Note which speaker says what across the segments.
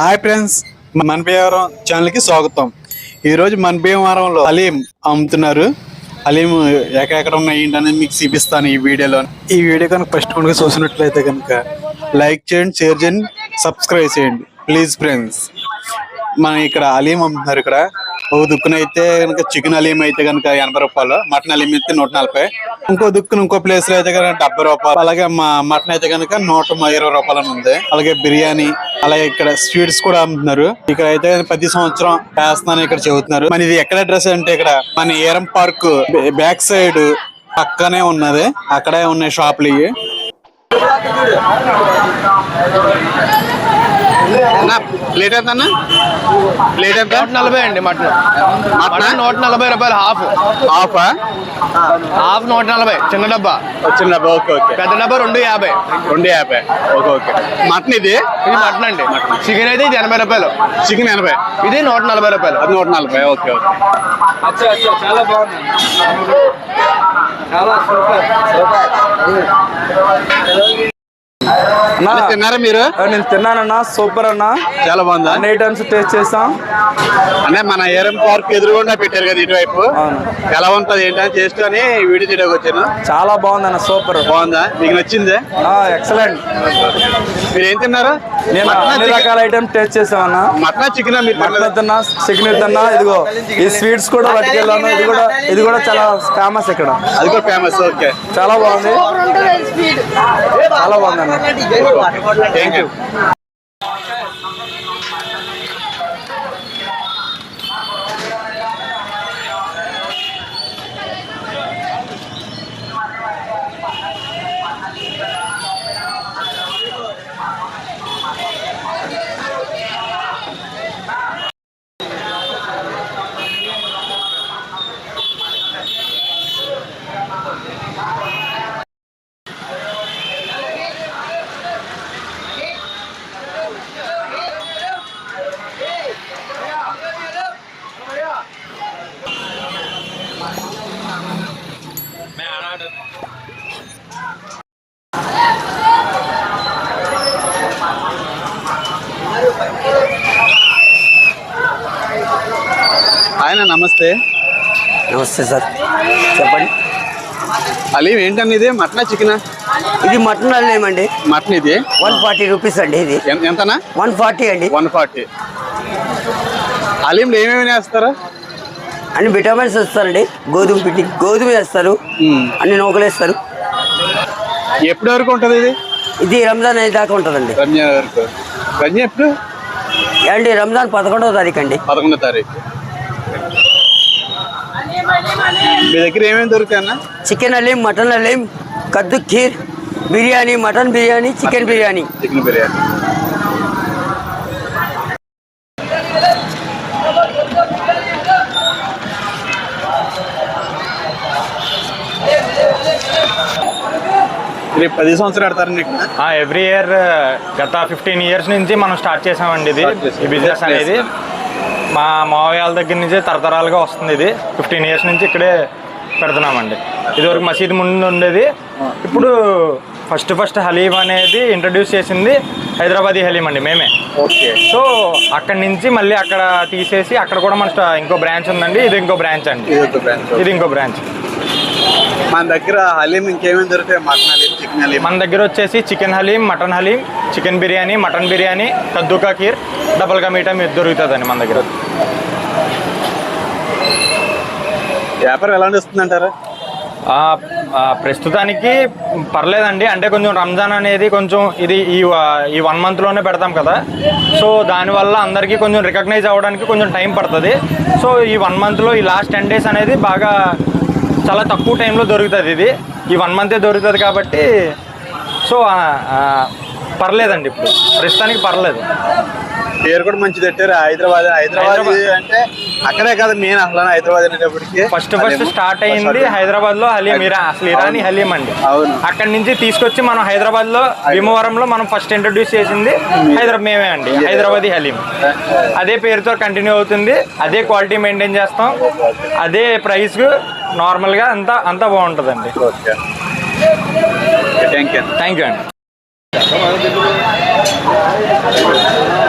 Speaker 1: Hi friends మన భీమవరం ఛానల్కి స్వాగతం. ఈరోజు మన భీమవరంలో హలీం అమ్ముతున్నారు. హలీం ఎక్కడెక్కడ ఉన్నాయి ఏంటనేది మీకు చూపిస్తాను ఈ వీడియోలో. ఈ వీడియో కనుక ఫస్ట్ కనుక చూసినట్లయితే కనుక లైక్ చేయండి షేర్ చేయండి సబ్స్క్రైబ్ చేయండి. ప్లీజ్ ఫ్రెండ్స్ మన ఇక్కడ హలీం అమ్ముతున్నారు ఇక్కడ. ఓ దుక్కున అయితే కనుక చికెన్ హలీం అయితే కనుక ఎనభై రూపాయలు మటన్ హలీం అయితే నూట నలభై. ఇంకో దుక్కున ఇంకో ప్లేస్లో అయితే కనుక డెబ్బై రూపాయలు అలాగే మా మటన్ అయితే కనుక నూట ఇరవై రూపాయలు ఉంది. అలాగే బిర్యానీ అలాగే ఇక్కడ స్వీట్స్ కూడా అమ్ముతున్నారు. ఇక్కడ అయితే ప్రతి సంవత్సరం వేస్తున్నాను ఇక్కడ చెబుతున్నారు. మన ఇది ఎక్కడ అడ్రస్ అంటే ఇక్కడ మన ఏరం పార్క్ బ్యాక్ సైడ్ పక్కనే ఉన్నది. అక్కడే ఉన్నాయి షాపులు ఇవి. ప్లేట్ ఎంత ప్లేట్ ఎంత?
Speaker 2: నూట నలభై అండి మటన్.
Speaker 1: మటన్?
Speaker 2: నూట నలభై రూపాయలు హాఫ్.
Speaker 1: హాఫ్?
Speaker 2: హాఫ్ నూట నలభై చిన్న డబ్బా.
Speaker 1: వచ్చిన ఓకే ఓకే.
Speaker 2: పెద్ద డబ్బా రెండు యాభై.
Speaker 1: రెండు యాభై ఓకే ఓకే. మటన్ ఇది?
Speaker 2: ఇది మటన్ అండి. చికెన్ అయితే ఇది ఎనభై రూపాయలు.
Speaker 1: చికెన్ ఎనభై?
Speaker 2: ఇది నూట నలభై రూపాయలు.
Speaker 1: అది నూట నలభై ఓకే ఓకే.
Speaker 3: చాలా బాగుంది. చాలా సూపర్.
Speaker 1: అన్న, తిన్నారా మీరు?
Speaker 3: నేను తిన్నానన్నా సూపర్ అన్నా.
Speaker 1: చాలా బాగుందా?
Speaker 3: అన్ని ఐటమ్స్ టేస్ట్ చేస్తాం
Speaker 1: అంటే మన ఏరం పార్క్ ఎదురుగుండా పెట్టారు కదా ఇటువైపు. ఎలా ఉంటది ఏంటని చేస్తూ అని వీడియో తీయడానికి వచ్చాను.
Speaker 3: చాలా బాగుందన్న సూపర్.
Speaker 1: బాగుందా? మీకు నచ్చిందే?
Speaker 3: ఎక్సలెంట్
Speaker 1: మీరు ఏం తిన్నారు?
Speaker 3: నేను అన్ని రకాల ఐటమ్స్ టేస్ట్ చేసామన్నా
Speaker 1: మటన్ చికెన్
Speaker 3: మటన్ తిన్నా చికెన్ తిన్నా ఇదిగో ఈ స్వీట్స్ కూడా పట్టుకెళ్ళాను ఇది కూడా ఇది కూడా చాలా ఫేమస్ ఇక్కడ.
Speaker 1: అది కూడా ఫేమస్ ఓకే.
Speaker 3: చాలా బాగుంది. చాలా బాగుంది అన్న
Speaker 1: థ్యాంక్ యూ ఆయన నమస్తే.
Speaker 4: నమస్తే సార్. చెప్పండి.
Speaker 1: అలీం ఏంటండి ఇది మటనా చికెనా?
Speaker 4: ఇది మటన్ అల్లేమండి
Speaker 1: మటన్ ఇది?
Speaker 4: వన్ ఫార్టీ రూపీస్ అండి ఇది.
Speaker 1: ఎంత- ఎంతనా?
Speaker 4: వన్ ఫార్టీ అండి.
Speaker 1: One forty. అలీంలో ఏమేమి వేస్తారా?
Speaker 4: అన్ని విటమిన్స్ వస్తారండి. గోధుమ పిండి గోధుమ వేస్తారు. అన్ని నూకలు వేస్తారు.
Speaker 1: ఎప్పటి వరకు ఉంటుంది ఇది?
Speaker 4: ఇది రంజాన్ అయ్యే దాకా ఉంటుందండి.
Speaker 1: రంజాన్ వరకు. రంజాన్ ఎప్పుడు?
Speaker 4: ఏమండి రంజాన్ పదకొండవ తారీఖు అండి.
Speaker 1: పదకొండో తారీఖు. మీ దగ్గర ఏమేమి దొరుకుతాయి అన్న?
Speaker 4: Chicken haleem mutton haleem kaddu kheer biryani mutton biryani chicken biryani.
Speaker 1: Chicken biryani. రేపు పది సంవత్సరాలు ఆడతారండి ఇక్కడ?
Speaker 5: ఎవ్రీ ఇయర్ గత ఫిఫ్టీన్ ఇయర్స్ నుంచి మనం స్టార్ట్ చేసామండి ఇది. ఈ బిజినెస్ అనేది. మా మావయ్య వాళ్ళ దగ్గర నుంచి తరతరాలుగా వస్తుంది ఇది. ఫిఫ్టీన్ ఇయర్స్ నుంచి ఇక్కడే పెడుతున్నామండి. ఇదివరకు మసీద్ ముందు ఉండేది. ఇప్పుడు ఫస్ట్ ఫస్ట్ హలీం అనేది ఇంట్రడ్యూస్ చేసింది హైదరాబాదీ హలీం అండి మేమే.
Speaker 1: ఓకే.
Speaker 5: సో అక్కడి నుంచి మళ్ళీ అక్కడ తీసేసి అక్కడ కూడా మన ఇంకో బ్రాంచ్ ఉందండి ఇది ఇంకో బ్రాంచ్ అండి.
Speaker 1: ఇది
Speaker 5: ఇంకో బ్రాంచ్.
Speaker 1: మన దగ్గర హలీం ఇంకేమేమి దొరుకుతాయి? Mutton haleem chicken haleem?
Speaker 5: మన దగ్గర వచ్చేసి chicken haleem mutton haleem chicken biryani mutton biryani కద్దుకా kheer double కా మీటా మీరు దొరుకుతుందండి మన దగ్గర.
Speaker 1: వ్యాపారం ఎలా
Speaker 5: నడుస్తుందంటారు? ప్రస్తుతానికి పర్లేదండి. అంటే కొంచెం రంజాన్ అనేది కొంచెం ఇది ఈ వ- ఈ వన్ మంత్లోనే పెడతాం కదా. సో దానివల్ల అందరికీ కొంచెం రికగ్నైజ్ అవ్వడానికి కొంచెం టైం పడుతుంది. సో ఈ వన్ మంత్లో ఈ లాస్ట్ టెన్ డేస్ అనేది బాగా చాలా తక్కువ టైంలో దొరుకుతుంది ఇది. ఈ వన్ మంతే దొరుకుతుంది కాబట్టి సో పర్లేదండి ఇప్పుడు. ప్రస్తుతానికి పర్లేదు.
Speaker 1: పేరు కూడా మంచిది పెట్టారు. హైదరాబాద్ హైదరాబాద్. అంటే అక్కడే కాదు మెయిన్ అసలు హైదరాబాద్ అనేటప్పటికి
Speaker 5: ఫస్ట్ ఫస్ట్ స్టార్ట్ అయింది హైదరాబాద్లో హలీం ఇరా అసలు ఇరానీ హలీం అండి.
Speaker 1: అవును.
Speaker 5: అక్కడి నుంచి తీసుకొచ్చి మనం హైదరాబాద్లో భీమవరంలో మనం ఫస్ట్ ఇంట్రడ్యూస్ చేసింది హైదరాబాద్ మేమే అండి. హైదరాబాదీ హలీం. అదే పేరుతో కంటిన్యూ అవుతుంది. అదే క్వాలిటీ మెయింటైన్ చేస్తాం. అదే ప్రైస్ నార్మల్గా అంతా అంతా బాగుంటుందండి.
Speaker 1: థ్యాంక్ యూ
Speaker 5: థ్యాంక్ యూ అండి.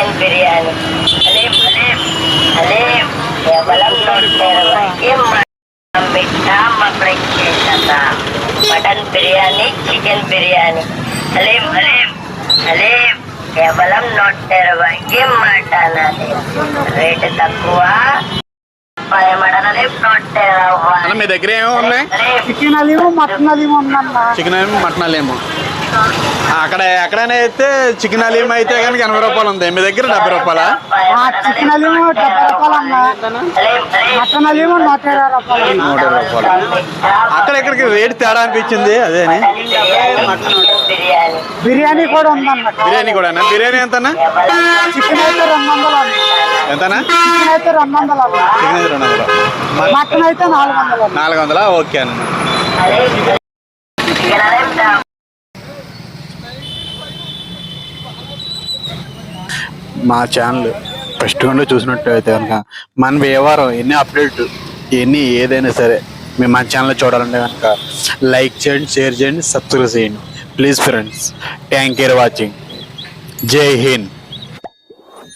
Speaker 6: మటన్ బిర్యానీ. కేవలం మటన్ బిర్యానీ చికెన్ బిర్యానీ. కేవలం నూట ఇరవైకి మటన్ అది. రేటు తక్కువ. ఇరవై
Speaker 1: మీ దగ్గర ఏమేమి ఉన్నాయి?
Speaker 7: చికెన్ అలీము మటన్ అలీము ఉందన్న
Speaker 1: చికెన్ ఏమో మటన్ అలేమో. అక్కడ ఎక్కడైనా అయితే చికెన్ అలీమ్ అయితే కనుక ఎనభై రూపాయలు ఉంది. మీ దగ్గర డెబ్బై రూపాయలా?
Speaker 7: చికెన్ అలీము డెబ్బై రూపాయలు మటన్ నూట ఇరవై రూపాయలు.
Speaker 1: నూట ఇరవై రూపాయలు. అక్కడ ఇక్కడికి రేట్ తేడా అనిపించింది అదేని?
Speaker 6: బిర్యానీ
Speaker 7: కూడా ఉందన్న.
Speaker 1: బిర్యానీ కూడా బిర్యానీ ఎంతనా
Speaker 7: చికెన్ అయితే రెండు వందలు అన్న.
Speaker 1: ఎంతనా
Speaker 7: చికెన్ అయితే రెండు వందలు
Speaker 1: చికెన్ అయితే రెండు వందలు?
Speaker 7: మటన్ అయితే నాలుగు వందలు
Speaker 1: నాలుగు వందలా? ఓకే అన్న. మా ఛానల్ ఫస్ట్ నుండి చూసినట్టయితే కనుక మన వ్యవహారం ఎన్ని అప్డేట్ ఎన్ని ఏదైనా సరే మేము మన ఛానల్ చూడాలంటే కనుక లైక్ చేయండి షేర్ చేయండి సబ్స్క్రైబ్ చేయండి. Please friends thank you watching జై హింద్